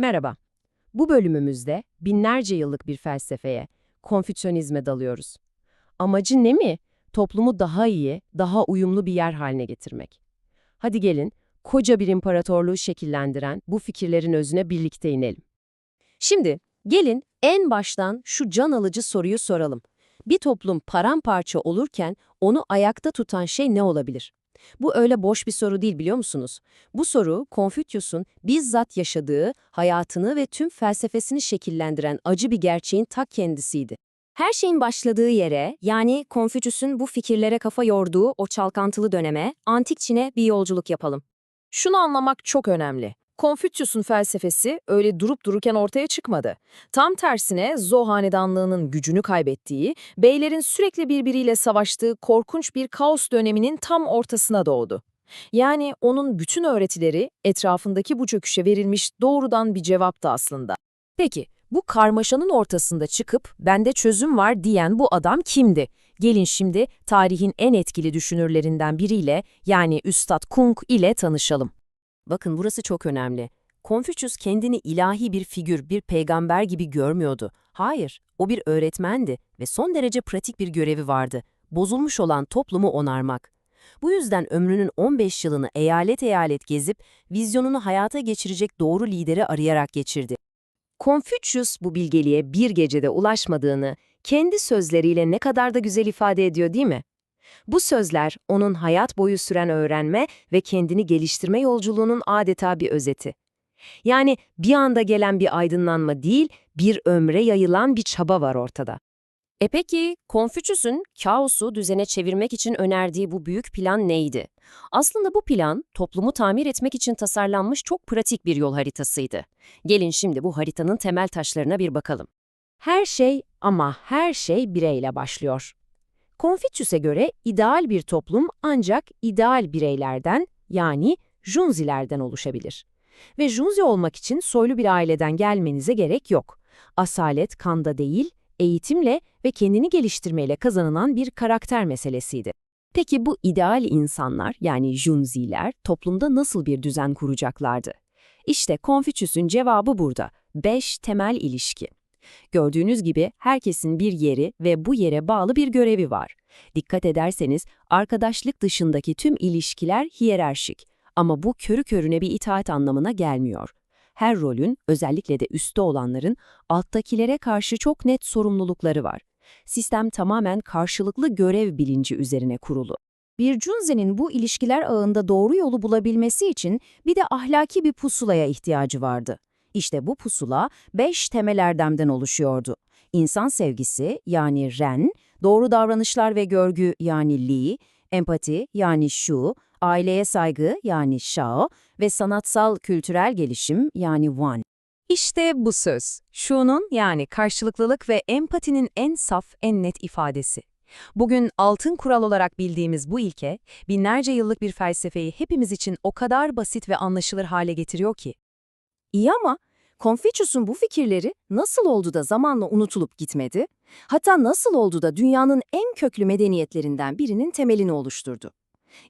Merhaba. Bu bölümümüzde binlerce yıllık bir felsefeye, Konfüçyonizme dalıyoruz. Amacı ne mi? Toplumu daha iyi, daha uyumlu bir yer haline getirmek. Hadi gelin, koca bir imparatorluğu şekillendiren bu fikirlerin özüne birlikte inelim. Şimdi gelin en baştan şu can alıcı soruyu soralım. Bir toplum paramparça olurken onu ayakta tutan şey ne olabilir? Bu öyle boş bir soru değil biliyor musunuz? Bu soru Konfüçyus'un bizzat yaşadığı, hayatını ve tüm felsefesini şekillendiren acı bir gerçeğin ta kendisiydi. Her şeyin başladığı yere, yani Konfüçyüs'ün bu fikirlere kafa yorduğu o çalkantılı döneme, antik Çin'e bir yolculuk yapalım. Şunu anlamak çok önemli. Konfüçyus'un felsefesi öyle durup dururken ortaya çıkmadı. Tam tersine Zhou hanedanlığının gücünü kaybettiği, beylerin sürekli birbiriyle savaştığı korkunç bir kaos döneminin tam ortasına doğdu. Yani onun bütün öğretileri etrafındaki bu çöküşe verilmiş doğrudan bir cevaptı aslında. Peki, bu karmaşanın ortasında çıkıp bende çözüm var diyen bu adam kimdi? Gelin şimdi tarihin en etkili düşünürlerinden biriyle yani Üstad Kung ile tanışalım. Bakın burası çok önemli. Konfüçyüs kendini ilahi bir figür, bir peygamber gibi görmüyordu. Hayır, o bir öğretmendi ve son derece pratik bir görevi vardı. Bozulmuş olan toplumu onarmak. Bu yüzden ömrünün 15 yılını eyalet eyalet gezip vizyonunu hayata geçirecek doğru lideri arayarak geçirdi. Konfüçyüs bu bilgeliğe bir gecede ulaşmadığını kendi sözleriyle ne kadar da güzel ifade ediyor değil mi? Bu sözler onun hayat boyu süren öğrenme ve kendini geliştirme yolculuğunun adeta bir özeti. Yani bir anda gelen bir aydınlanma değil, bir ömre yayılan bir çaba var ortada. E peki, Konfüçyüs'ün kaosu düzene çevirmek için önerdiği bu büyük plan neydi? Aslında bu plan, toplumu tamir etmek için tasarlanmış çok pratik bir yol haritasıydı. Gelin şimdi bu haritanın temel taşlarına bir bakalım. Her şey ama her şey bireyle başlıyor. Konfüçyüs'e göre ideal bir toplum ancak ideal bireylerden yani junzilerden oluşabilir. Ve junzi olmak için soylu bir aileden gelmenize gerek yok. Asalet kanda değil, eğitimle ve kendini geliştirmeyle kazanılan bir karakter meselesiydi. Peki bu ideal insanlar yani junziler toplumda nasıl bir düzen kuracaklardı? İşte Konfüçyüs'ün cevabı burada. Beş temel ilişki. Gördüğünüz gibi herkesin bir yeri ve bu yere bağlı bir görevi var. Dikkat ederseniz arkadaşlık dışındaki tüm ilişkiler hiyerarşik ama bu körü körüne bir itaat anlamına gelmiyor. Her rolün, özellikle de üstte olanların, alttakilere karşı çok net sorumlulukları var. Sistem tamamen karşılıklı görev bilinci üzerine kurulu. Bir Junzi'nin bu ilişkiler ağında doğru yolu bulabilmesi için bir de ahlaki bir pusulaya ihtiyacı vardı. İşte bu pusula beş temel erdemden oluşuyordu. İnsan sevgisi yani ren, doğru davranışlar ve görgü yani li, empati yani shu, aileye saygı yani shao ve sanatsal kültürel gelişim yani wan. İşte bu söz, şunun yani karşılıklılık ve empatinin en saf, en net ifadesi. Bugün altın kural olarak bildiğimiz bu ilke, binlerce yıllık bir felsefeyi hepimiz için o kadar basit ve anlaşılır hale getiriyor ki. İyi ama Konfüçyüs'ün bu fikirleri nasıl oldu da zamanla unutulup gitmedi? Hatta nasıl oldu da dünyanın en köklü medeniyetlerinden birinin temelini oluşturdu?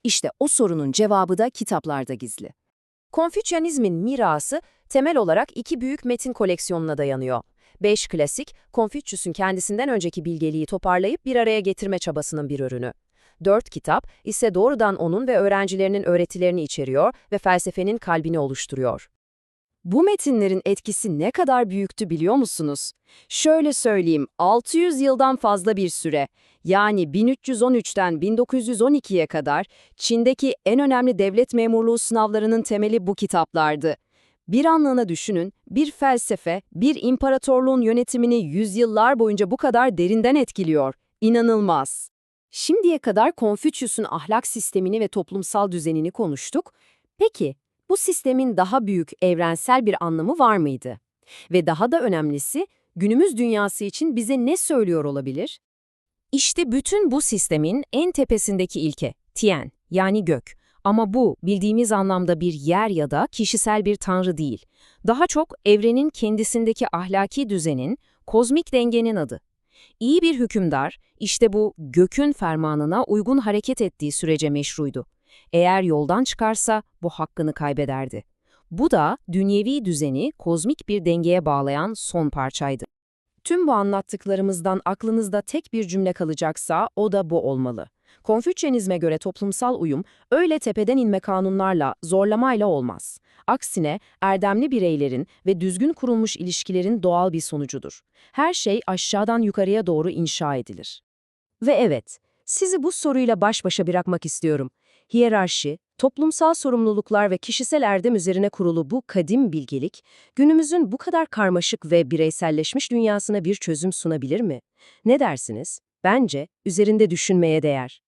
İşte o sorunun cevabı da kitaplarda gizli. Konfüçyanizmin mirası temel olarak iki büyük metin koleksiyonuna dayanıyor. Beş klasik, Konfüçyüs'ün kendisinden önceki bilgeliği toparlayıp bir araya getirme çabasının bir ürünü. Dört kitap ise doğrudan onun ve öğrencilerinin öğretilerini içeriyor ve felsefenin kalbini oluşturuyor. Bu metinlerin etkisi ne kadar büyüktü biliyor musunuz? Şöyle söyleyeyim, 600 yıldan fazla bir süre, yani 1313'ten 1912'ye kadar Çin'deki en önemli devlet memurluğu sınavlarının temeli bu kitaplardı. Bir anlığına düşünün, bir felsefe, bir imparatorluğun yönetimini yüzyıllar boyunca bu kadar derinden etkiliyor. İnanılmaz. Şimdiye kadar Konfüçyüs'ün ahlak sistemini ve toplumsal düzenini konuştuk. Peki, bu sistemin daha büyük, evrensel bir anlamı var mıydı? Ve daha da önemlisi, günümüz dünyası için bize ne söylüyor olabilir? İşte bütün bu sistemin en tepesindeki ilke, Tien, yani gök. Ama bu, bildiğimiz anlamda bir yer ya da kişisel bir tanrı değil. Daha çok evrenin kendisindeki ahlaki düzenin, kozmik dengenin adı. İyi bir hükümdar, işte bu gökün fermanına uygun hareket ettiği sürece meşruydu. Eğer yoldan çıkarsa bu hakkını kaybederdi. Bu da dünyevi düzeni kozmik bir dengeye bağlayan son parçaydı. Tüm bu anlattıklarımızdan aklınızda tek bir cümle kalacaksa o da bu olmalı. Konfüçyenizme göre toplumsal uyum öyle tepeden inme kanunlarla, zorlamayla olmaz. Aksine erdemli bireylerin ve düzgün kurulmuş ilişkilerin doğal bir sonucudur. Her şey aşağıdan yukarıya doğru inşa edilir. Ve evet, sizi bu soruyla baş başa bırakmak istiyorum. Hiyerarşi, toplumsal sorumluluklar ve kişisel erdem üzerine kurulu bu kadim bilgelik, günümüzün bu kadar karmaşık ve bireyselleşmiş dünyasına bir çözüm sunabilir mi? Ne dersiniz? Bence üzerinde düşünmeye değer.